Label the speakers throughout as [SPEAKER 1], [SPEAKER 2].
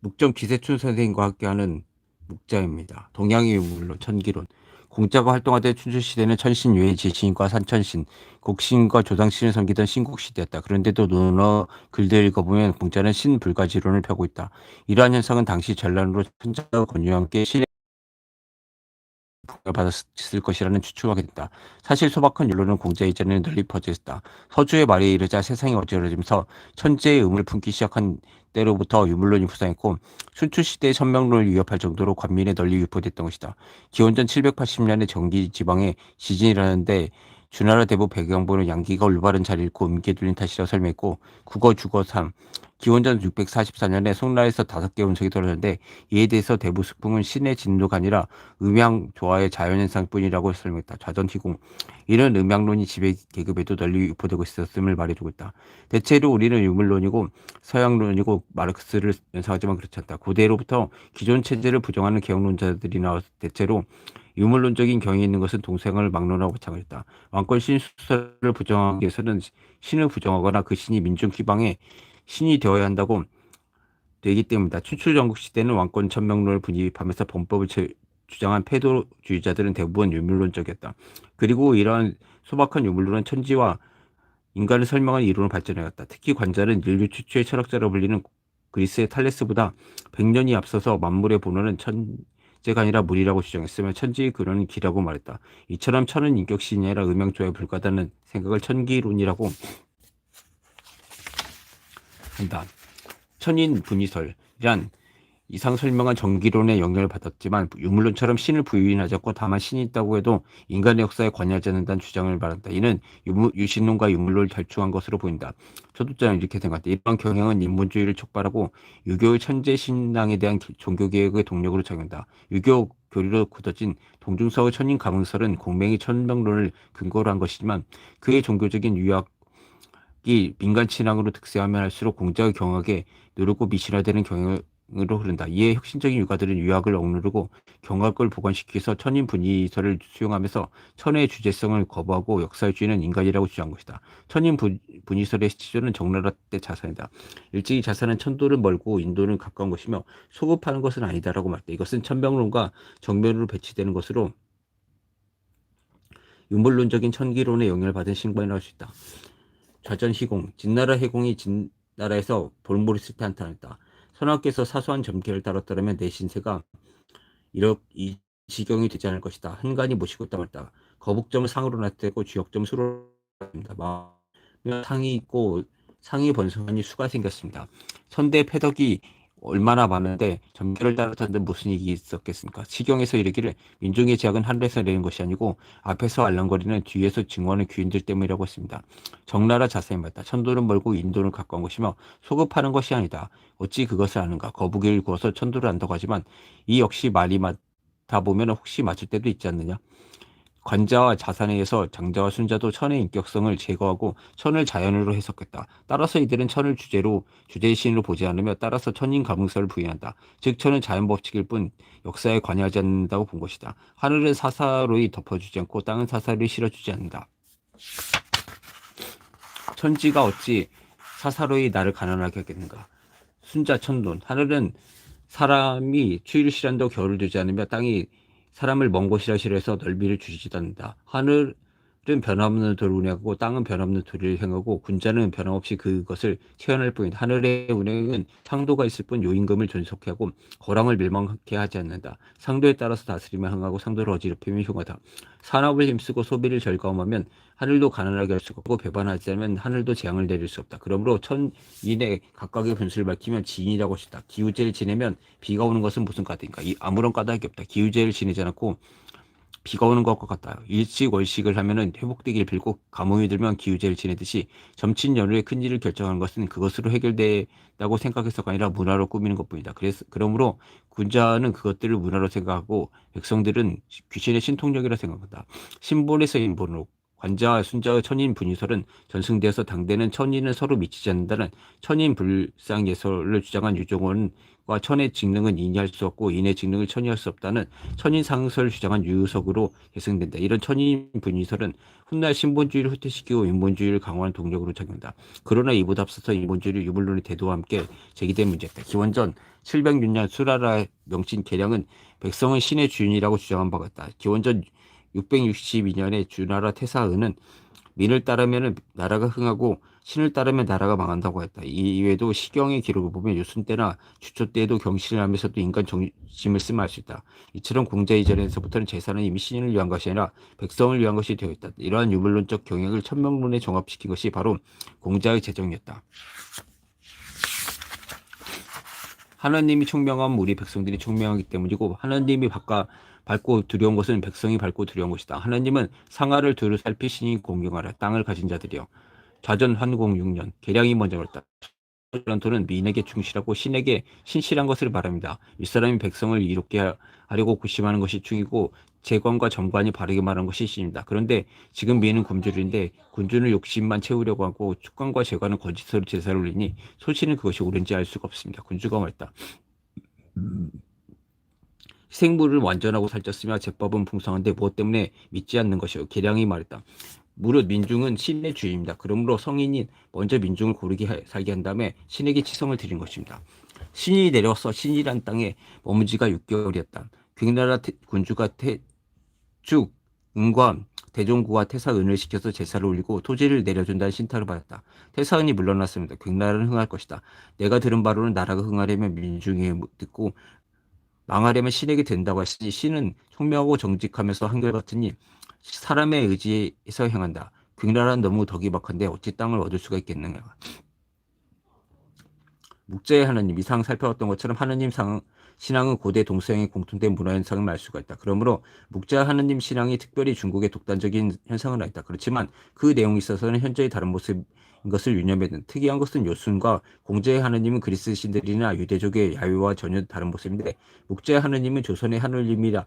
[SPEAKER 1] 묵점 기세춘 선생님과 함께하는 묵자입니다. 동양의 유물론 천기론. 공자가 활동하던 춘추시대는 천신 외에 지신과 산천신, 곡신과 조상신을 섬기던 신국시대였다. 그런데도 논어 글들 읽어보면 공자는 신불가지론을 펴고 있다. 이러한 현상은 당시 전란으로 천자와 권유와 함께 신의 을 받았을 것이라는 추측하게 된다. 사실 소박한 율로는 공자 이전에는 널리 있었다. 서주의 말에 이르자 세상이 어지러지면서 천재의 의문을 품기 시작한 때로부터 유물론이 부상했고 춘추시대의 천명론을 위협할 정도로 관민에 널리 유포됐던 것이다. 기원전 780년에 정기 지방에 지진이 일어났는데 주나라 대부 배경보는 양기가 올바른 자리를 잃고 음기에 뚫린 탓이라고 설명했고 국어 주거 3 기원전 644년에 송나라에서 다섯 개 운석이 떨어졌는데 이에 대해서 대부 숙풍은 신의 진도가 아니라 음양 조화의 자연현상뿐이라고 설명했다. 좌전희공 이런 음양론이 지배 계급에도 널리 유포되고 있었음을 말해주고 있다. 대체로 우리는 유물론이고 서양론이고 마르크스를 연상하지만 그렇지 않다. 고대로부터 기존 체제를 부정하는 개혁론자들이 나와 대체로 유물론적인 경이 있는 것은 동생을 막론하고 마찬가지다. 왕권 신수설을 부정하기 위해서는 신을 부정하거나 그 신이 민중 기방에 신이 되어야 한다고 되기 때문이다. 춘추 전국 시대는 왕권 천명론을 분입하면서 범법을 주장한 패도주의자들은 대부분 유물론적이었다. 그리고 이러한 소박한 유물론은 천지와 인간을 설명한 이론을 발전해갔다. 특히 관자는 인류 최초의 철학자로 불리는 그리스의 탈레스보다 100년이 앞서서 만물의 본원은 천재가 아니라 물이라고 주장했으며 천지의 근원은 기라고 말했다. 이처럼 천은 인격신이 아니라 음양조에 불과하다는 생각을 천기론이라고 한다. 천인 분이설이란 이상 설명한 정기론의 영향을 받았지만 유물론처럼 신을 부인하졌고 다만 신이 있다고 해도 인간의 역사에 관여하지 않는다는 주장을 말한다. 이는 유무, 신론과 유물론을 결충한 것으로 보인다. 저도 저는 이렇게 생각한다. 이러한 경향은 인본주의를 촉발하고 유교의 천재 신앙에 대한 종교개혁의 동력으로 작용한다. 유교 교리로 굳어진 동중서의 천인 가문설은 공명의 천명론을 근거로 한 것이지만 그의 종교적인 유학 이 민간 친항으로 득세하면 할수록 공자의 경악에 누르고 미신화되는 경향으로 흐른다. 이에 혁신적인 유가들은 유학을 억누르고 경악을 보관시키서 천인 분이설을 수용하면서 천의 주제성을 거부하고 역사주의는 인간이라고 주장한 것이다. 천인 분이설의 시초는 정나라 때 자산이다. 일찍이 자산은 천도를 멀고 인도는 가까운 것이며 소급하는 것은 아니다라고 말했다. 이것은 천병론과 정면으로 배치되는 것으로 유물론적인 천기론의 영향을 받은 신관이라고 할 수 있다. 좌전시공, 진나라 해공이 진나라에서 볼모리스 때 한탄했다. 선왕께서 사소한 점괘를 다뤘더라면 내 신세가 이렇 이 지경이 되지 않을 것이다. 한간이 모시고 말다. 거북점을 상으로 나타내고 주역점을 수로 합니다. 상이 있고 상이 번성하니 수가 생겼습니다. 선대 패덕이 얼마나 많은데 점괘를 따랐다는 무슨 얘기 있었겠습니까? 시경에서 이르기를 민중의 제약은 하늘에서 내린 것이 아니고 앞에서 알랑거리는 뒤에서 증오하는 귀인들 때문이라고 했습니다. 정나라 자세히 맞다. 천도는 멀고 인도는 가까운 것이며 소급하는 것이 아니다. 어찌 그것을 아는가? 거북이를 구워서 천도를 안다고 하지만 이 역시 말이 맞다 보면 혹시 맞을 때도 있지 않느냐? 관자와 자산에 의해서 장자와 순자도 천의 인격성을 제거하고 천을 자연으로 해석했다. 따라서 이들은 천을 주제로 주제의 신으로 보지 않으며 따라서 천인 가능성을 부인한다. 즉 천은 자연 법칙일 뿐 역사에 관여하지 않는다고 본 것이다. 하늘은 사사로이 덮어주지 않고 땅은 사사로이 실어주지 않는다. 천지가 어찌 사사로이 나를 가난하게 하겠는가? 순자 천돈 하늘은 사람이 추위를 싫어한다고 겨울을 두지 않으며 땅이 사람을 먼 곳이라 싫어해서 넓이를 주지도 않는다. 하늘 은 변함없는 도를 운행하고 땅은 변함없는 도를 행하고 군자는 변함없이 그것을 체현할 뿐이다. 하늘의 운행은 상도가 있을 뿐 요임금을 존속해 하고 거랑을 멸망하게 하지 않는다. 상도에 따라서 다스림을 항하고 상도를 어지럽히면 흉하다. 산업을 힘쓰고 소비를 절감하면 하늘도 가난하게 할 수가 없고 배반하지 않으면 하늘도 재앙을 내릴 수 없다. 그러므로 천인의 각각의 분수를 밝히면 지인이라고 했다. 기우제를 지내면 비가 오는 것은 무슨 까닭인가? 이 아무런 까닭이 없다. 기우제를 지내지 않고 비가 오는 것과 같다. 일식 월식을 하면은 회복되길 빌고 가뭄이 들면 기우제를 지내듯이 점친 연후의 큰 일을 결정하는 것은 그것으로 해결된다고 생각해서가 아니라 문화로 꾸미는 것뿐이다. 그래서 그러므로 군자는 그것들을 문화로 생각하고 백성들은 귀신의 신통력이라 생각한다. 신본에서 인본으로 관자와 순자의 천인 분이설은 전승되어서 당대는 천인은 서로 미치지 않는다는 천인 불상 예설을 주장한 유종원 과 천의 직능은 인이할 수 없고 인의 직능을 천이할 수 없다는 천인 상설을 주장한 유석으로 계승된다. 이런 천인 분이설은 훗날 신본주의를 후퇴시키고 인본주의를 강화하는 동력으로 작용한다. 그러나 이보다 앞서서 인본주의를 유물론의 대도와 함께 제기된 문제다. 기원전 706년 수라라 명신 계량은 백성은 신의 주인이라고 주장한 바가 있다. 기원전 662년에 주나라 태사은은 민을 따르면 나라가 흥하고 신을 따르면 나라가 망한다고 했다. 이외에도 시경의 기록을 보면 유순 때나 주초 때에도 경신을 하면서도 인간 정심을 쓰면 알 수 있다. 이처럼 공자 이전에서부터는 제사는 이미 신을 위한 것이 아니라 백성을 위한 것이 되어 있다. 이러한 유물론적 경향을 천명론에 종합시킨 것이 바로 공자의 제정이었다. 하나님이 총명하면 우리 백성들이 총명하기 때문이고 하나님이 바꿔 밝고 두려운 것은 백성이 밝고 두려운 것이다. 하나님은 상하를 두루 살피시니 공경하라. 땅을 가진 자들이여. 좌전 환공 6년 계량이 먼저 그랬다. 전토는 미인에게 충실하고 신에게 신실한 것을 바랍니다. 윗사람이 백성을 이롭게 하려고 고심하는 것이 충이고 재관과 정관이 바르게 말하는 것이 신입니다. 그런데 지금 미인은 굶주린데 군주는 욕심만 채우려고 하고 축관과 재관은 거짓으로 제사를 올리니 소신은 그것이 옳은지 알 수가 없습니다. 군주가 말했다. 생물을 완전하고 살쪘으며 제법은 풍성한데 무엇 때문에 믿지 않는 것이요. 계량이 말했다. 무릇 민중은 신의 주인입니다. 그러므로 성인이 먼저 민중을 고르게 하- 살게 한 다음에 신에게 치성을 드린 것입니다. 신이 내려서 신이란 땅에 머문 지가 6개월이었다. 굉나라 태- 군주가 태축, 은과 대종구와 태사은을 시켜서 제사를 올리고 토지를 내려준다는 신탁을 받았다. 태사은이 물러났습니다. 굉나라는 흥할 것이다. 내가 들은 바로는 나라가 흥하려면 민중이 듣고 망하려면 신에게 된다고 하시니 신은 총명하고 정직하면서 한결같으니 사람의 의지에서 행한다. 굉나라는 너무 덕이 박한데 어찌 땅을 얻을 수가 있겠느냐. 묵자의 하나님 이상 살펴봤던 것처럼 하나님 상, 신앙은 고대 동서양의 공통된 문화 현상을 알 수가 있다. 그러므로 묵자 하나님 신앙이 특별히 중국의 독단적인 현상은 아니다. 그렇지만 그 내용에 있어서는 현재의 다른 모습인 것을 유념해둔 특이한 것은 요순과 공자의 하나님은 그리스 신들이나 유대족의 야유와 전혀 다른 모습인데 묵자의 하나님은 조선의 하느님이라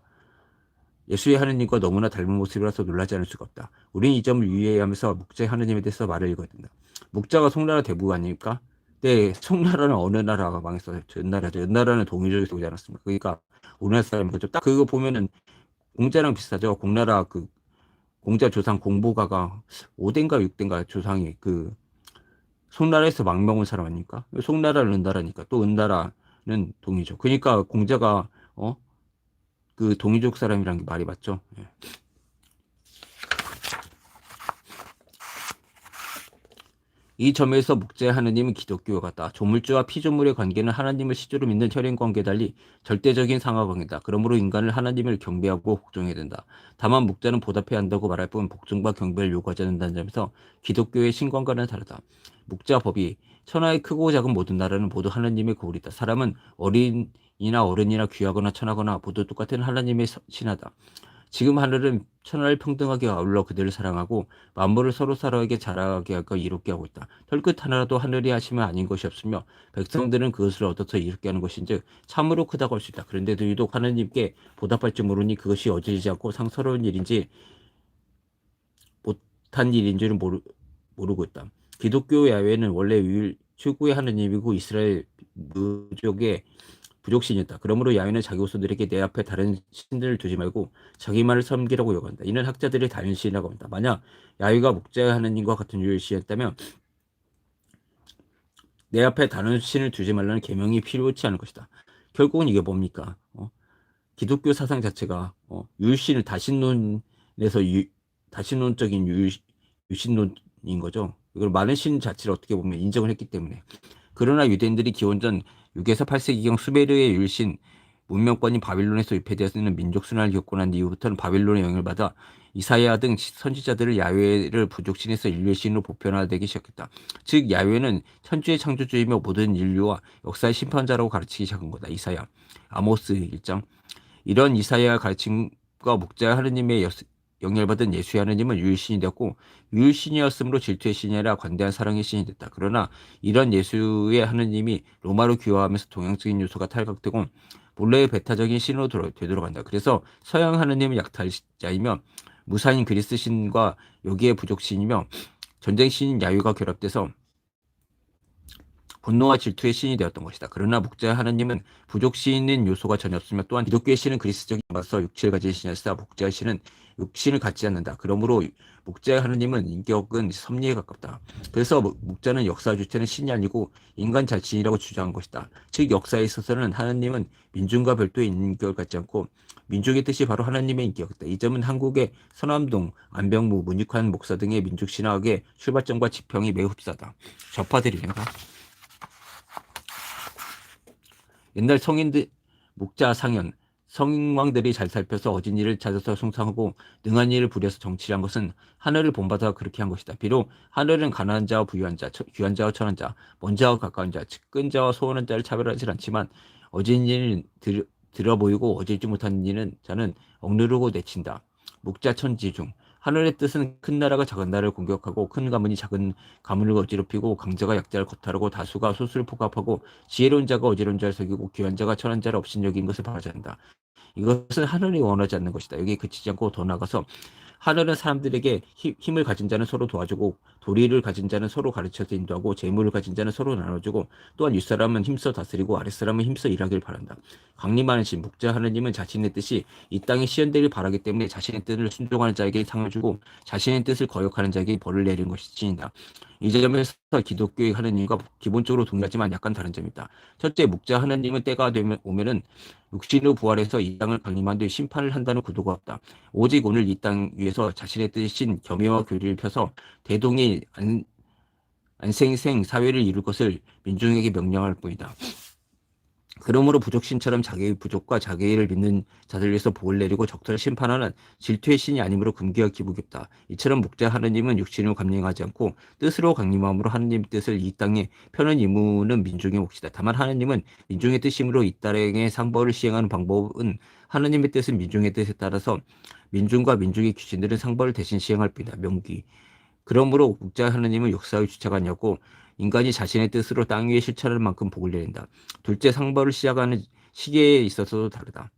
[SPEAKER 1] 예수의 하느님과 너무나 닮은 모습이라서 놀라지 않을 수가 없다. 우린 이 점을 유의하면서 묵자의 하느님에 대해서 말을 읽어야 된다. 묵자가 송나라 대부 아닙니까? 네, 송나라는 어느 나라가 망했어요? 전나라죠. 옛나라는 동유족에서 오지 않았습니까? 그러니까 우리나라 사람인 거죠. 딱 그거 보면은 공자랑 비슷하죠. 공나라 그 공자 조상 공보가가 5대인가 6대인가 조상이 그 송나라에서 망명 온 사람 아닙니까? 송나라는 은나라니까 또 은나라는 동이죠. 그러니까 공자가 어? 그 동이족 사람이란 게 말이 맞죠? 예. 이 점에서 묵자의 하느님은 기독교와 같다. 조물주와 피조물의 관계는 하나님을 시조로 믿는 혈연 관계 달리 절대적인 상하 관계다. 그러므로 인간을 하나님을 경배하고 복종해야 된다. 다만 묵자는 보답해야 한다고 말할 뿐 복종과 경배를 요구하지 않는다는 점에서 기독교의 신관과는 다르다. 묵자 법이 천하의 크고 작은 모든 나라는 모두 하나님의 거울이다. 사람은 어린 이나 어른이나 귀하거나 천하거나 모두 똑같은 하나님의 서- 신하다. 지금 하늘은 천하를 평등하게 아울러 그들을 사랑하고 만물을 서로 서로에게 자라게 하고 이롭게 하고 있다. 털끝 하나라도 하늘이 하시면 아닌 것이 없으며 백성들은 그것을 얻어서 이롭게 하는 것인즉 참으로 크다고 할 수 있다. 그런데도 유독 하나님께 보답할 줄 모르니 그것이 어지르지 않고 상스러운 일인지 못한 일인 줄은 모르, 모르고 있다. 기독교 야외는 원래 유일 최고의 하나님이고 이스라엘 무족의 부족신이었다. 그러므로 야훼는 자기 후손들에게 내 앞에 다른 신들을 두지 말고 자기만을 섬기라고 요구한다. 이는 학자들의 다연신이라고 합니다. 만약 야훼가 목자의 하나님과 같은 유일신이었다면 내 앞에 다른 신을 두지 말라는 계명이 필요치 않을 것이다. 결국은 이게 뭡니까? 어? 기독교 사상 자체가 어? 유일신을 다신론에서 유, 다신론적인 유일, 유신론인 거죠. 이걸 많은 신 자체를 어떻게 보면 인정을 했기 때문에 그러나 유대인들이 기원전 6에서 8세기경 수메르의 율신 문명권이 바빌론에서 유폐되었는 민족 순환을 겪고 난 이후부터는 바빌론의 영향을 받아 이사야 등 선지자들을 야훼를 부족신에서 인류의 신으로 보편화되기 시작했다. 즉 야훼는 천주의 창조주이며 모든 인류와 역사의 심판자라고 가르치기 시작한 거다. 이사야, 아모스 1장. 이런 이사야 가르침과 목자 하느님의 여- 영열받은 예수의 하느님은 유일신이 되었고 유일신이었으므로 질투의 신이 아니라 관대한 사랑의 신이 됐다. 그러나 이런 예수의 하느님이 로마로 귀화하면서 동양적인 요소가 탈각되고 본래의 배타적인 신으로 돌아- 되돌아간다. 그래서 서양 하느님은 약탈자이며 무사인 그리스 신과 여기에 부족 신이며 전쟁 신인 야유가 결합돼서 분노와 질투의 신이 되었던 것이다. 그러나 목자의 하나님은 부족 신인 요소가 전혀 없으며 또한 기독교의 신은 그리스적인 맞서 육체를 가진 신이었으나 목자의 신은 육신을 갖지 않는다. 그러므로 목자의 하나님은 인격은 섭리에 가깝다. 그래서 목자는 역사 주체는 신이 아니고 인간 자신이라고 주장한 것이다. 즉 역사에 있어서는 하나님은 민중과 별도의 인격을 갖지 않고 민족의 뜻이 바로 하나님의 인격이다. 이 점은 한국의 서남동, 안병무, 문익환 목사 등의 민족 신학의 출발점과 지평이 매우 흡사하다. 좌파들이네요. 옛날 성인들 목자 상현 성왕들이 잘 살펴서 어진 일을 찾아서 숭상하고 능한 일을 부려서 정치를 한 것은 하늘을 본받아 그렇게 한 것이다. 비록 하늘은 가난한 자와 부유한 자, 귀한 자와 천한 자, 먼 자와 가까운 자, 측근 자와 소원한 자를 차별하지 않지만 어진 일을 들, 들어 보이고 어질지 못한 일은 자는 억누르고 내친다. 목자 천지 중 하늘의 뜻은 큰 나라가 작은 나라를 공격하고 큰 가문이 작은 가문을 어지럽히고 강자가 약자를 거탈하고 다수가 소수를 포갑하고 지혜로운 자가 어지러운 자를 속이고 귀한 자가 천한 자를 업신여긴 것을 바라지 않는다. 이것은 하늘이 원하지 않는 것이다. 여기에 그치지 않고 더 나가서 하늘은 사람들에게 힘을 가진 자는 서로 도와주고 도리를 가진 자는 서로 가르쳐서 인도하고 재물을 가진 자는 서로 나눠주고 또한 윗사람은 힘써 다스리고 아랫사람은 힘써 일하길 바란다. 강림하는 신 목자 하느님은 자신의 뜻이 이 땅에 시연되길 바라기 때문에 자신의 뜻을 순종하는 자에게 상을 주고 자신의 뜻을 거역하는 자에게 벌을 내리는 것이 신이다. 이 점에서 기독교의 하느님과 기본적으로 동일하지만 약간 다른 점이다. 첫째, 목자 하느님은 때가 되면 오면은 육신으로 부활해서 이 땅을 강림한 뒤 심판을 한다는 구도가 없다. 오직 오늘 이 땅 위에서 자신의 뜻인 겸해와 교리를 펴서 대동이 안, 안생생 사회를 이룰 것을 민중에게 명령할 뿐이다. 그러므로 부족신처럼 자기의 부족과 자기의 일을 믿는 자들 위해서 복을 내리고 적들을 심판하는 질투의 신이 아니므로 금기와 기쁘겠다. 이처럼 목자 하느님은 육신을 감령하지 않고 뜻으로 강림함으로 하느님 뜻을 이 땅에 펴는 임무는 민중의 몫이다. 다만 하느님은 민중의 뜻이므로 이 땅의 상벌을 시행하는 방법은 하느님의 뜻은 민중의 뜻에 따라서 민중과 민중의 귀신들은 상벌을 대신 시행할 뿐이다. 명기. 그러므로 목자 하느님은 역사의 주체가 아니었고 인간이 자신의 뜻으로 땅 위에 실천할 만큼 복을 내린다. 둘째 상벌을 시작하는 시기에 있어서도 다르다.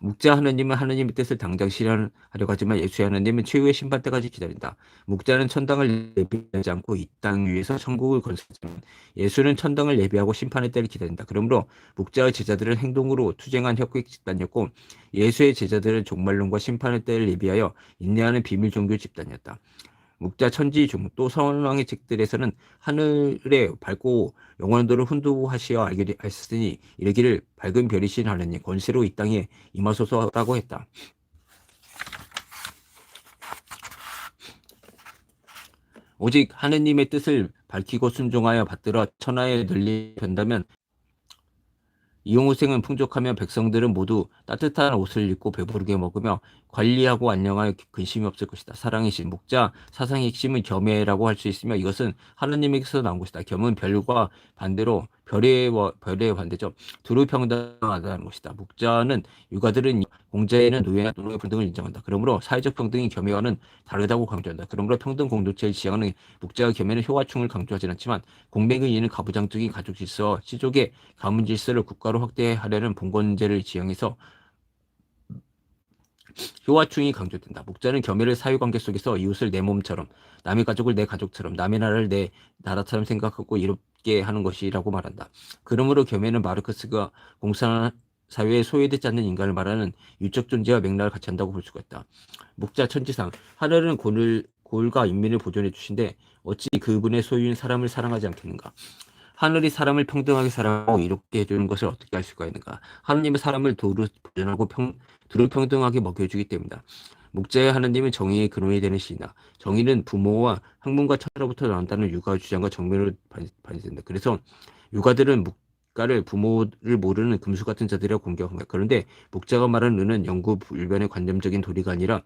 [SPEAKER 1] 묵자 하느님은 하느님의 뜻을 당장 실현하려고 하지만 예수의 하느님은 최후의 심판 때까지 기다린다. 묵자는 천당을 예비하지 않고 이 땅 위에서 천국을 건설하지만 예수는 천당을 예비하고 심판의 때를 기다린다. 그러므로 묵자의 제자들은 행동으로 투쟁한 혁국 집단이었고 예수의 제자들은 종말론과 심판의 때를 예비하여 인내하는 비밀 종교 집단이었다. 묵자 천지 중또 선왕의 책들에서는 하늘에 밝고 영원도를 훈두하시어 알게 하셨으니 이르기를 밝은 별이신 하느님 권세로 이 땅에 임하소서라고 했다. 오직 하느님의 뜻을 밝히고 순종하여 받들어 천하에 널리 변다면 이용후생은 풍족하며 백성들은 모두 따뜻한 옷을 입고 배부르게 먹으며 관리하고 안녕하여 근심이 없을 것이다. 사랑의 신, 목자, 사상의 핵심은 겸해라고 할 수 있으며 이것은 하나님에게서 나온 것이다. 겸은 별과 반대로 별의 별의 반대죠. 두루 평등하다는 것이다. 목자는 육아들은 공자에는 노예나 노동의 평등을 인정한다. 그러므로 사회적 평등이 겸해와는 다르다고 강조한다. 그러므로 평등 공동체를 지향하는 목자와 겸해는 효과충을 강조하지 않지만 공백의 이는 가부장적인 가족 질서, 시족의 가문 질서를 국가로 확대하려는 봉건제를 지향해서 효화충이 강조된다. 목자는 겸해를 사유관계 속에서 이웃을 내 몸처럼, 남의 가족을 내 가족처럼, 남의 나라를 내 나라처럼 생각하고 이롭게 하는 것이라고 말한다. 그러므로 겸해는 마르크스가 공산 사회에 소외되지 않는 인간을 말하는 유적 존재와 맥락을 같이 한다고 볼 수가 있다. 목자 천지상 하늘은 골을, 골과 인민을 보존해 주신데 어찌 그분의 소유인 사람을 사랑하지 않겠는가? 하늘이 사람을 평등하게 사랑하고 이롭게 해주는 것을 어떻게 할 수가 있는가? 하느님은 사람을 도로 보존하고 평, 두루 평등하게 먹여주기 때문이다. 목자의 하느님은 정의의 근원이 되는 시이다. 정의는 부모와 학문과 처로부터 나온다는 육아 주장과 정면으로 반영된다. 그래서 육아들은 묵가를 부모를 모르는 금수 같은 자들이라고 공격한다. 그런데 목자가 말하는 의는 영구 불변의 관념적인 도리가 아니라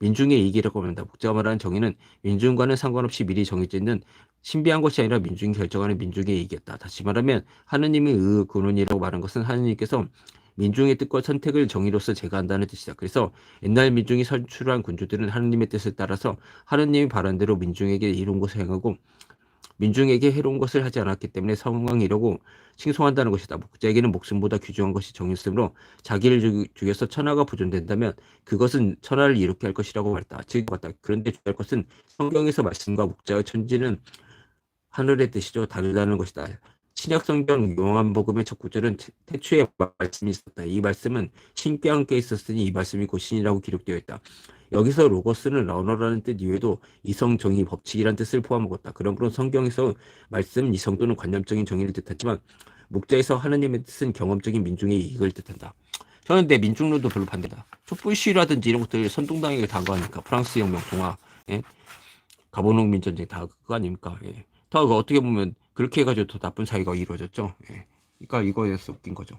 [SPEAKER 1] 민중의 이익이라고 합니다. 목자가 말하는 정의는 민중과는 상관없이 미리 정해져 있는 신비한 것이 아니라 민중이 결정하는 민중의 이익이었다. 다시 말하면 하느님의 의 근원이라고 말한 것은 하느님께서 민중의 뜻과 선택을 정의로서 제거한다는 뜻이다. 그래서 옛날 민중이 선출한 군주들은 하느님의 뜻을 따라서 하느님이 바란 대로 민중에게 이룬 것을 행하고 민중에게 해로운 것을 하지 않았기 때문에 성왕이라고 칭송한다는 것이다. 목자에게는 목숨보다 귀중한 것이 정했으므로 자기를 죽- 죽여서 천하가 부존된다면 그것은 천하를 이롭게 할 것이라고 말했다. 즉 맞다. 그런데 주할 것은 성경에서 말씀과 목자의 천지는 하늘의 뜻이죠. 다르다는 것이다. 신약 성경 요한복음의 첫 구절은 태- 태초에 말씀이 있었다. 이 말씀은 신과 함께 있었으니 이 말씀이 곧 신이라고 기록되어 있다. 여기서 로고스는 라오너라는 뜻 이외에도 이성 정의 법칙이라는 뜻을 포함하고 있다. 그러므로 성경에서 말씀 이성 또는 관념적인 정의를 뜻하지만 목자에서 하나님의 뜻은 경험적인 민중의 이익을 뜻한다. 내 민중론도 별로 반대다. 촛불 시위라든지 이런 것들 선동당에게 다 거하니까 프랑스 혁명, 동아, 예? 가보농민 전쟁 다 그거 아닙니까? 예. 다 그거 어떻게 보면 그렇게 해가지고 더 나쁜 사회가 이루어졌죠. 예. 그러니까 이거에서 웃긴 거죠.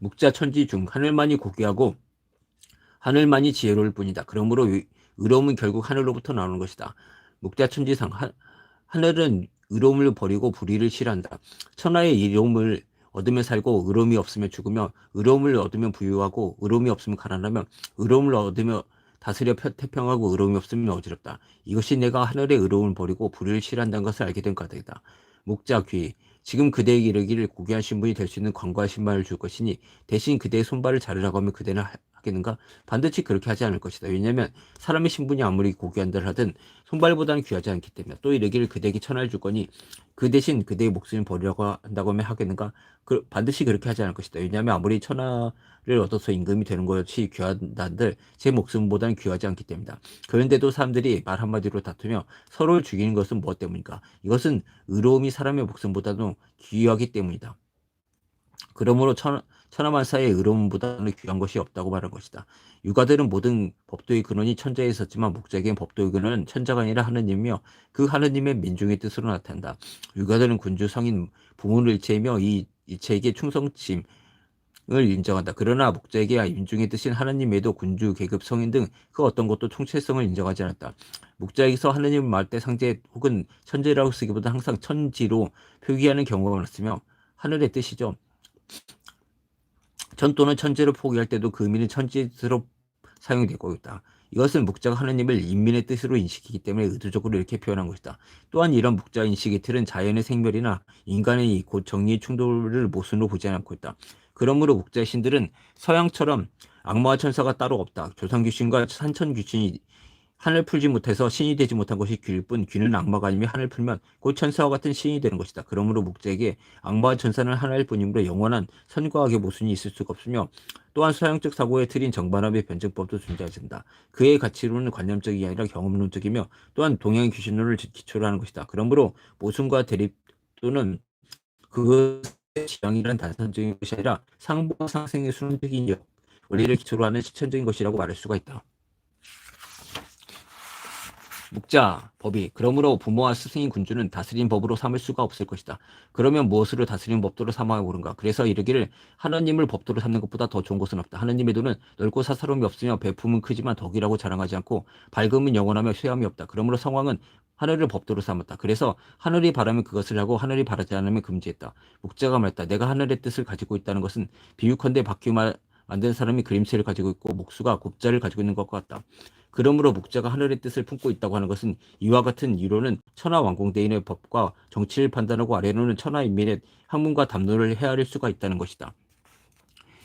[SPEAKER 1] 묵자 천지 중 하늘만이 고귀하고 하늘만이 지혜로울 뿐이다. 그러므로 의- 의로움은 결국 하늘로부터 나오는 것이다. 묵자 천지상 하, 하늘은 의로움을 버리고 불의를 싫어한다. 천하의 의로움을 얻으면 살고 의로움이 없으면 죽으며 의로움을 얻으면 부유하고 의로움이 없으면 가난하며 의로움을 얻으며 다스려 펴- 태평하고 의로움이 없으면 어지럽다. 이것이 내가 하늘의 의로움을 버리고 불의를 싫어한다는 것을 알게 된 까닭이다. 목자 귀 지금 그대에게 이르기를 고귀한 신분이 될 수 있는 광고한 신발을 줄 것이니 대신 그대의 손발을 자르라고 하면 그대는 하- 하겠는가? 반드시 그렇게 하지 않을 것이다. 왜냐하면 사람의 신분이 아무리 고귀한들 하든 손발보다는 귀하지 않기 때문에 또 이르기를 그대에게 천하를 줄 거니 그 대신 그대의 목숨을 버리라고 한다고 하면 하겠는가? 그, 반드시 그렇게 하지 않을 것이다. 왜냐하면 아무리 천하를 얻어서 임금이 되는 것이 귀하다들 제 목숨보다는 귀하지 않기 때문이다. 그런데도 사람들이 말 한마디로 다투며 서로를 죽이는 것은 무엇 때문인가? 이것은 의로움이 사람의 목숨보다도 귀하기 때문이다. 그러므로 천, 천하만 사의 의로움보다는 귀한 것이 없다고 말한 것이다. 육아들은 모든 법도의 근원이 천자에 있었지만 목자에게는 법도의 근원은 천자가 아니라 하느님이며 그 하느님의 민중의 뜻으로 나타난다. 육아들은 군주 성인 부모를 일체이며 이 일체에게 충성심을 인정한다. 그러나 목자에게 민중의 뜻인 하나님에도 군주, 계급, 성인 등 그 어떤 것도 총체성을 인정하지 않았다. 목자에게서 하느님을 말할 때 상제 혹은 천재라고 쓰기보다 항상 천지로 표기하는 경우가 많았으며 하늘의 뜻이죠. 전 또는 천재로 포기할 때도 그 의미는 천지로 사용되고 있다. 이것은 목자가 하느님을 인민의 뜻으로 인식하기 때문에 의도적으로 이렇게 표현한 것이다. 또한 이런 목자 인식의 틀은 자연의 생멸이나 인간의 곧 정리의 충돌을 모순으로 보지 않고 있다. 그러므로 목자의 신들은 서양처럼 악마와 천사가 따로 없다. 조상 귀신과 산천 귀신이 하늘 풀지 못해서 신이 되지 못한 것이 귀일 뿐 귀는 악마가 아니며 하늘 풀면 곧 천사와 같은 신이 되는 것이다. 그러므로 목자에게 악마와 천사는 하나일 뿐이므로 영원한 선과 악의 모순이 있을 수가 없으며 또한 서양적 사고의 틀인 정반합의 변증법도 존재하지 않는다. 그의 가치로는 관념적이 아니라 경험론적이며 또한 동양 귀신론을 기초로 하는 것이다. 그러므로 모순과 대립 또는 그것의 지향이란 단선적인 것이 아니라 상보와 상생의 수능적인 역, 원리를 기초로 하는 실천적인 것이라고 말할 수가 있다. 묵자 법이 그러므로 부모와 스승인 군주는 다스린 법으로 삼을 수가 없을 것이다. 그러면 무엇으로 다스리는 법도로 삼아야 오른가? 그래서 이르기를 하나님을 법도로 삼는 것보다 더 좋은 것은 없다. 하나님의 돈은 넓고 사사로움이 없으며 배품은 크지만 덕이라고 자랑하지 않고 밝음은 영원하며 쇠함이 없다. 그러므로 성왕은 하늘을 법도로 삼았다. 그래서 하늘이 바라면 그것을 하고 하늘이 바라지 않으면 금지했다. 묵자가 말했다. 내가 하늘의 뜻을 가지고 있다는 것은 비유컨대 바퀴 말 만든 사람이 그림체를 가지고 있고 목수가 곱자를 가지고 있는 것과 같다. 그러므로 목자가 하늘의 뜻을 품고 있다고 하는 것은 이와 같은 이론은 천하 왕공대인의 법과 정치를 판단하고 아래로는 천하 인민의 학문과 담론을 헤아릴 수가 있다는 것이다.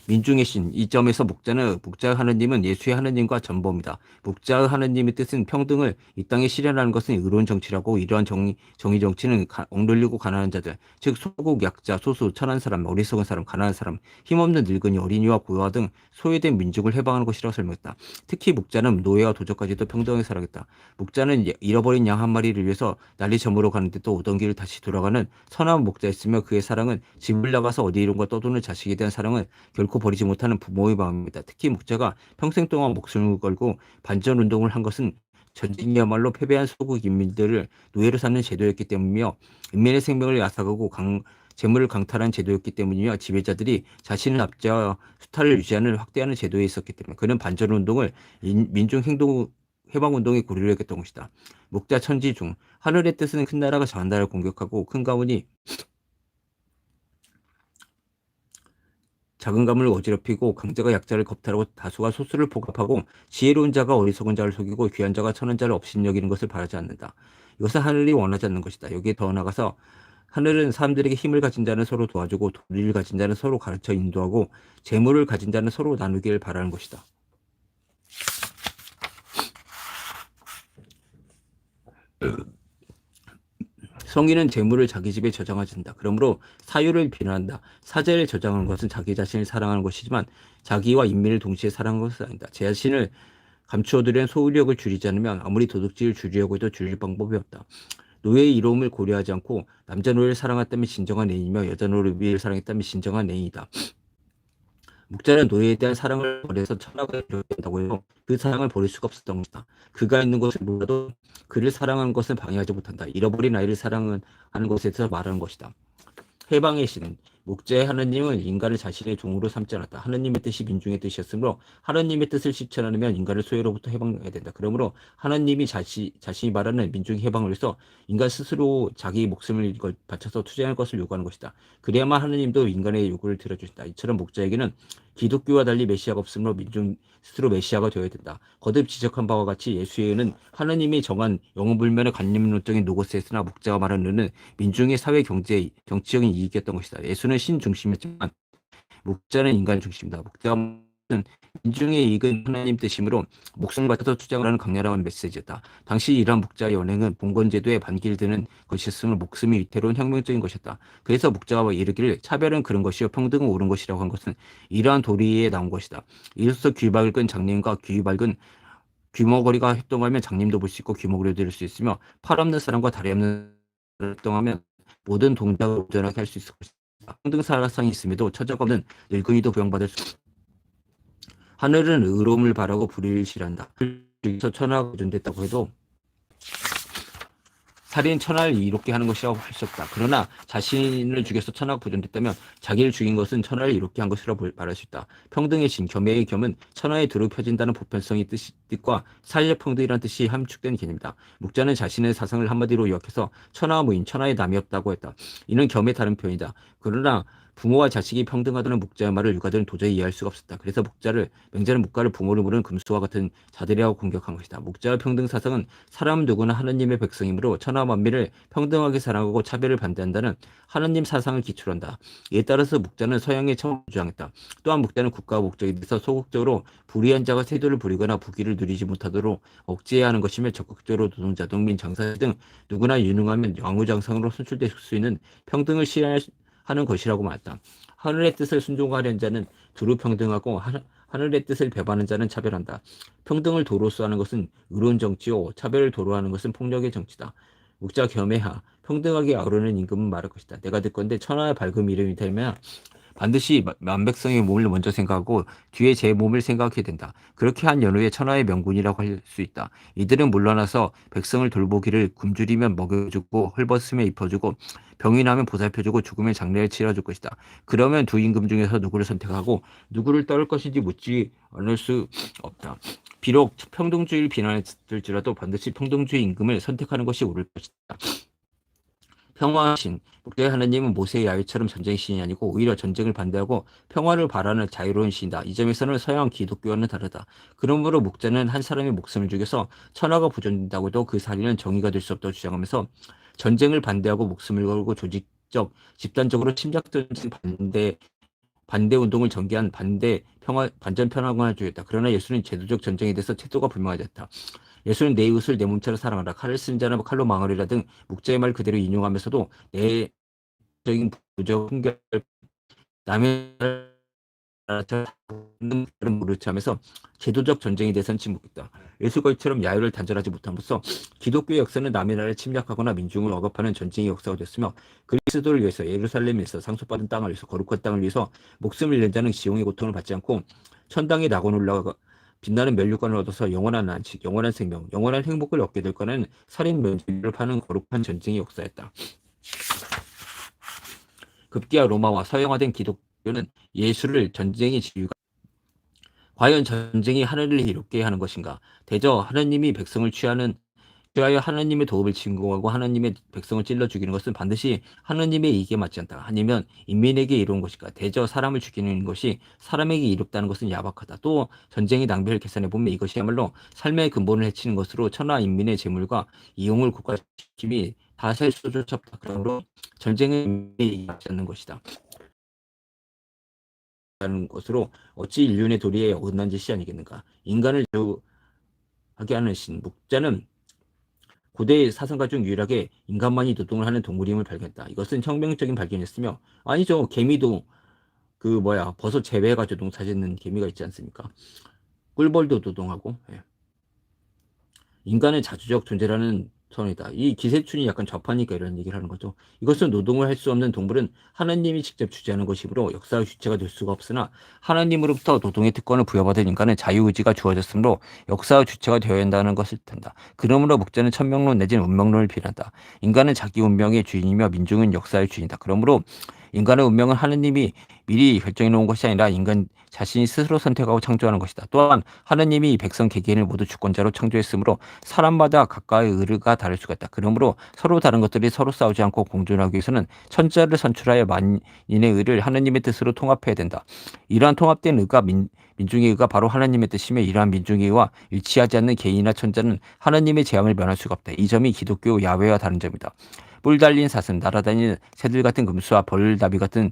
[SPEAKER 1] 민중의 신, 이 점에서 목자는 목자의 하느님은 예수의 하느님과 전범이다. 목자의 하느님의 뜻은 평등을 이 땅에 실현하는 것은 의로운 정치라고 이러한 정의, 정의 정치는 가, 억눌리고 가난한 자들, 즉 소국 약자, 소수, 천한 사람, 어리석은 사람, 가난한 사람, 힘없는 늙은이, 어린이와 고아와 등 소외된 민족을 해방하는 것이라고 설명했다. 특히 목자는 노예와 도적까지도 평등하게 살아겠다. 목자는 잃어버린 양 한 마리를 위해서 난리 저물어 가는데 또 오던 길을 다시 돌아가는 선한 목자였으며 그의 사랑은 집을 나가서 어디 이론과 떠도는 자식에 대한 사랑은 결코 버리지 못하는 부모의 마음입니다. 특히 목자가 평생 동안 목숨을 걸고 반전 운동을 한 것은 전쟁이야말로 패배한 소국 인민들을 노예로 삼는 제도였기 때문이며 인민의 생명을 야삭하고 강, 재물을 강탈한 제도였기 때문이며 지배자들이 자신을 압제하여 수탈을 유지하는 확대하는 제도에 있었기 때문에 그는 반전 운동을 민중 행동 해방 운동의 고리를 했던 것이다. 목자 천지 중 하늘의 뜻은 큰 나라가 작은 나라를 공격하고 큰 가문이 작은 감을 어지럽히고 강자가 약자를 겁탈하고 다수가 소수를 포갑하고 지혜로운 자가 어리석은 자를 속이고 귀한 자가 천한 자를 없인 여기는 것을 바라지 않는다. 이것은 하늘이 원하지 않는 것이다. 여기에 더 나아가서 하늘은 사람들에게 힘을 가진 자는 서로 도와주고 도리를 가진 자는 서로 가르쳐 인도하고 재물을 가진 자는 서로 나누기를 바라는 것이다. 성인은 재물을 자기 집에 저장하지 않는다. 그러므로 사유를 비난한다. 사제를 저장하는 것은 자기 자신을 사랑하는 것이지만 자기와 인민을 동시에 사랑하는 것은 아니다. 제 자신을 감추어두려는 소유력을 줄이지 않으면 아무리 도둑질을 줄이려고 해도 줄일 방법이 없다. 노예의 이로움을 고려하지 않고 남자 노예를 사랑했다면 진정한 애인이며 여자 노예를 사랑했다면 진정한 애인이다. 목자는 노예에 대한 사랑을 버려서 천하가 이루어진다고 해도 그 사랑을 버릴 수가 없었던 것이다. 그가 있는 것을 몰라도 그를 사랑하는 것을 방해하지 못한다. 잃어버린 아이를 사랑하는 것에서 말하는 것이다. 해방의 신은 목자의 하느님은 인간을 자신의 종으로 삼지 않았다. 하느님의 뜻이 민중의 뜻이었으므로 하느님의 뜻을 실천하면 인간을 소외로부터 해방해야 된다. 그러므로 하느님이 자시, 자신이 말하는 민중의 해방을 위해서 인간 스스로 자기 목숨을 바쳐서 투자할 것을 요구하는 것이다. 그래야만 하느님도 인간의 요구를 들어주신다. 이처럼 목자에게는 기독교와 달리 메시아가 없으므로 민중 스스로 메시아가 되어야 된다. 거듭 지적한 바와 같이 예수에는 하느님이 정한 영웅불면의 관념론적인 노고스에서나 목자가 말하는 는 민중의 사회 경제 정치적인 이익이었던 것이다. 예수는 신 중심이었지만 목자는 인간 중심이다. 목자는 민중의 이익은 하나님 뜻이므로 목숨을 바쳐서 투쟁을 하는 강렬한 메시지였다. 당시 이러한 목자의 연행은 봉건제도에 반기를 드는 것이었으므로 목숨이 위태로운 혁명적인 것이었다. 그래서 목자가 이르기를 차별은 그런 것이요 평등은 옳은 것이라고 한 것은 이러한 도리에 나온 것이다. 이로써 귀 밝은 장님과 귀 밝은 귀머거리가 협동하면 장님도 볼 수 있고 귀머거리도 들을 수 있으며 팔 없는 사람과 다리 없는 사람이 협동하면 모든 동작을 온전하게 할 수 있을 것이다. 평등 사랑성이 있음에도 처적 없는 늙은이도 부양받을 수 하늘은 의로움을 바라고 불의를 싫어한다. 그래서 천하가 보존됐다고 해도 살인 천하를 이롭게 하는 것이라고 할 수 없다. 그러나 자신을 죽여서 천하가 보존됐다면 자기를 죽인 것은 천하를 이롭게 한 것이라고 말할 수 있다. 평등의 신, 겸의 겸은 천하에 두루 펴진다는 보편성의 뜻, 뜻과 사회적 평등이라는 뜻이 함축된 개념이다. 묵자는 자신의 사상을 한마디로 요약해서 천하와 무인, 천하의 남이 없다고 했다. 이는 겸의 다른 표현이다. 그러나 부모와 자식이 평등하다는 목자의 말을 육아들은 도저히 이해할 수가 없었다. 그래서 목자를 맹자는 목가를 부모를 모르는 금수와 같은 자들이라고 공격한 것이다. 목자의 평등 사상은 사람 누구나 하느님의 백성이므로 천하 만민을 평등하게 사랑하고 차별을 반대한다는 하느님 사상을 기초로 한다. 이에 따라서 목자는 서양의 처음 주장했다. 또한 목자는 국가 목적에 대해서 소극적으로 불의한 자가 세도를 부리거나 부귀를 누리지 못하도록 억제해야 하는 것이며 적극적으로 노동자, 농민, 장사 등 누구나 유능하면 양우장상으로 선출될 수 있는 평등을 실현할 하는 것이라고 말했다. 하늘의 뜻을 순종하려는 자는 두루 평등하고 하늘의 뜻을 배반하는 자는 차별한다. 평등을 도로서 하는 것은 의로운 정치요 차별을 도로 하는 것은 폭력의 정치다. 묵자 겸해하 평등하게 아우르는 임금은 말할 것이다. 내가 듣건데 천하의 밝음 이름이 되면 반드시 만백성의 몸을 먼저 생각하고 뒤에 제 몸을 생각하게 된다. 그렇게 한 연후에 천하의 명군이라고 할 수 있다. 이들은 물러나서 백성을 돌보기를 굶주리면 먹여주고 헐벗으면 입혀주고 병이 나면 보살펴주고 죽으면 장례를 치러줄 것이다. 그러면 두 임금 중에서 누구를 선택하고 누구를 따를 것인지 묻지 않을 수 없다. 비록 평등주의를 비난했을지라도 반드시 평등주의 임금을 선택하는 것이 옳을 것이다. 평화신, 목자의 하나님은 모세의 야훼처럼 전쟁 신이 아니고 오히려 전쟁을 반대하고 평화를 바라는 자유로운 신이다. 이 점에서는 서양 기독교와는 다르다. 그러므로 목자는 한 사람의 목숨을 죽여서 천하가 보존된다고 해도 그 살인은 정의가 될 수 없다고 주장하면서 전쟁을 반대하고 목숨을 걸고 조직적, 집단적으로 침략 전쟁 반대 반대 운동을 전개한 반대 평화 반전 평화주의였다. 그러나 예수는 제도적 전쟁에 대해서 태도가 불명하였다. 예수는 내 이웃을 내 몸처럼 사랑하라. 칼을 쓴 자는 칼로 망하리라 등 목자의 말 그대로 인용하면서도 내적인 부적 훈결 남의 나라처럼 모르지 하면서 제도적 전쟁에 대해서는 침묵했다. 예수가 이처럼 야유를 단절하지 못함으로써 기독교 역사는 남의 나라를 침략하거나 민중을 억압하는 전쟁의 역사가 됐으며 그리스도를 위해서 예루살렘에서 상속받은 땅을 위해서 거룩한 땅을 위해서 목숨을 낸 자는 지용의 고통을 받지 않고 천당에 낙원 올라가 빛나는 멸류관을 얻어서 영원한 안식, 영원한 생명, 영원한 행복을 얻게 될 거는 살인 면죄를 파는 거룩한 전쟁의 역사였다. 급기야 로마와 서양화된 기독교는 예수를 전쟁의 지유가 과연 전쟁이 하늘을 이롭게 하는 것인가? 대저 하나님이 백성을 취하는 목자하여 하나님의 도움을 진공하고 하나님의 백성을 찔러 죽이는 것은 반드시 하나님의 이익에 맞지 않다. 아니면 인민에게 이로운 것일까? 대저 사람을 죽이는 것이 사람에게 이롭다는 것은 야박하다. 또 전쟁의 낭비를 계산해 보면 이것이야말로 삶의 근본을 해치는 것으로 천하 인민의 재물과 이용을 국가시킴이 다셀 수조차 없다. 그러므로 전쟁은 인민에게 맞지 않는 것이다. 라는 것으로 어찌 인륜의 도리에 어긋난 짓이 아니겠는가? 인간을 하게 하는 신 목자는 고대 사상가 중 유일하게 인간만이 노동을 하는 동물임을 발견했다. 이것은 혁명적인 발견이었으며 아니죠. 개미도 그 뭐야 버섯 재배해가지고 농사 짓는 개미가 있지 않습니까? 꿀벌도 노동하고 예. 인간은 자주적 존재라는 선이다. 이 기세춘이 약간 좌파니까 이런 얘기를 하는 거죠. 이것은 노동을 할 수 없는 동물은 하나님이 직접 주재하는 것이므로 역사의 주체가 될 수가 없으나 하나님으로부터 노동의 특권을 부여받은 인간은 자유의지가 주어졌으므로 역사의 주체가 되어야 한다는 것을 텐다. 그러므로 목자는 천명론 내지는 운명론을 비난한다. 인간은 자기 운명의 주인이며 민중은 역사의 주인이다. 그러므로 인간의 운명은 하느님이 미리 결정해 놓은 것이 아니라 인간 자신이 스스로 선택하고 창조하는 것이다. 또한 하느님이 백성 개개인을 모두 주권자로 창조했으므로 사람마다 각각의 의가 다를 수가 있다. 그러므로 서로 다른 것들이 서로 싸우지 않고 공존하기 위해서는 천자를 선출하여 만인의 의를 하느님의 뜻으로 통합해야 된다. 이러한 통합된 의가 민, 민중의 의가 바로 하나님의 뜻이며 이러한 민중의 의와 일치하지 않는 개인이나 천자는 하나님의 재앙을 면할 수가 없다. 이 점이 기독교 야외와 다른 점이다. 뿔 달린 사슴, 날아다니는 새들 같은 금수와 벌다비 같은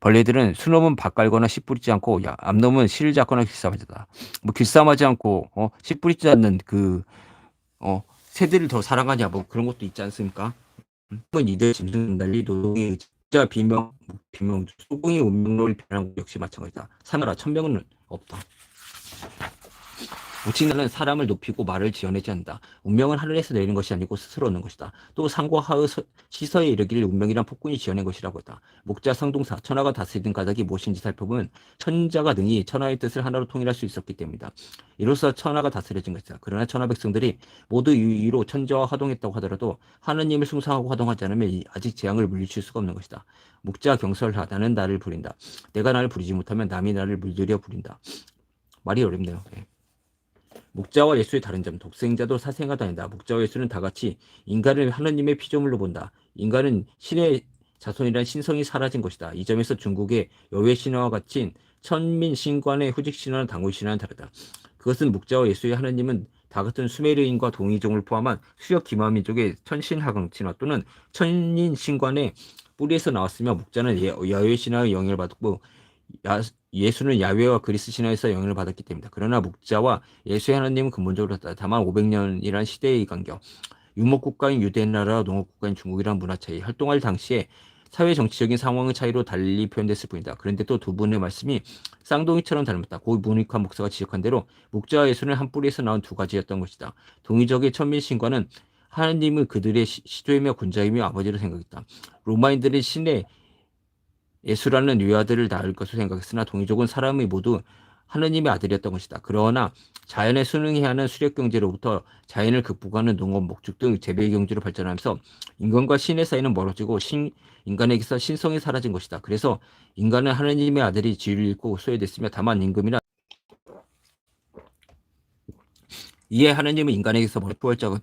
[SPEAKER 1] 벌레들은 수놈은 밥 깔거나 씨 뿌리지 않고 야, 암놈은 실을 잡거나 길쌈하다. 뭐 길쌈하지 않고 어, 씨 뿌리지 않는 그 어, 새들을 더 사랑하냐 뭐 그런 것도 있지 않습니까? 은 이들 짐승 달리 노동의 자 비명 비명 소공의 운명론을 비난한 것 역시 마찬가지다. 사나라 천명은 없다. 무칭나는 사람을 높이고 말을 지어내지 않는다. 운명은 하늘에서 내리는 것이 아니고 스스로 오는 것이다. 또 상과 하의 시서에 이르기를 운명이란 폭군이 지어낸 것이라고 했다. 목자 상동사 천하가 다스리던 가닥이 무엇인지 살펴보면 천자가 등이 천하의 뜻을 하나로 통일할 수 있었기 때문이다. 이로써 천하가 다스려진 것이다. 그러나 천하 백성들이 모두 유의로 천자와 화동했다고 하더라도 하느님을 숭상하고 화동하지 않으면 아직 재앙을 물리칠 수가 없는 것이다. 목자 경설하 나는 나를 부린다. 내가 나를 부리지 못하면 남이 나를 물들여 부린다. 말이 어렵네요. 네. 목자와 예수의 다른 점, 독생자도 사생아도 아니다. 목자와 예수는 다 같이 인간을 하느님의 피조물로 본다. 인간은 신의 자손이란 신성이 사라진 것이다. 이 점에서 중국의 여외 신화와 같이 천민 신관의 후직 신화는 당군 신화는 다르다. 그것은 목자와 예수의 하느님은 다 같은 수메르인과 동이종을 포함한 수역 기마 민족의 천신하강 신화 또는 천인 신관의 뿌리에서 나왔으며 목자는 여외 신화의 영향을 받고 야, 예수는 야외와 그리스 신화에서 영향을 받았기 때문이다. 그러나 목자와 예수의 하나님은 근본적으로 다만 500년이란 시대의 간격, 유목국가인 유대 나라와 농업국가인 중국이란 문화 차이, 활동할 당시에 사회 정치적인 상황의 차이로 달리 표현됐을 뿐이다. 그런데 또 두 분의 말씀이 쌍둥이처럼 닮았다. 고 문익환 목사가 지적한 대로 목자와 예수는 한 뿌리에서 나온 두 가지였던 것이다. 동의적의 천민신과는 하나님은 그들의 시조이며 군자이며 아버지로 생각했다. 로마인들의 신의 예수라는 유아들을 낳을 것으로 생각했으나 동이족은 사람이 모두 하느님의 아들이었던 것이다. 그러나 자연에 순응해야 하는 수렵 경제로부터 자연을 극복하는 농업, 목축 등 재배 경제로 발전하면서 인간과 신의 사이는 멀어지고 신, 인간에게서 신성이 사라진 것이다. 그래서 인간은 하느님의 아들이 지위를 잃고 소외됐으며 다만 임금이나 이에 하느님은 인간에게서 머리 부활자가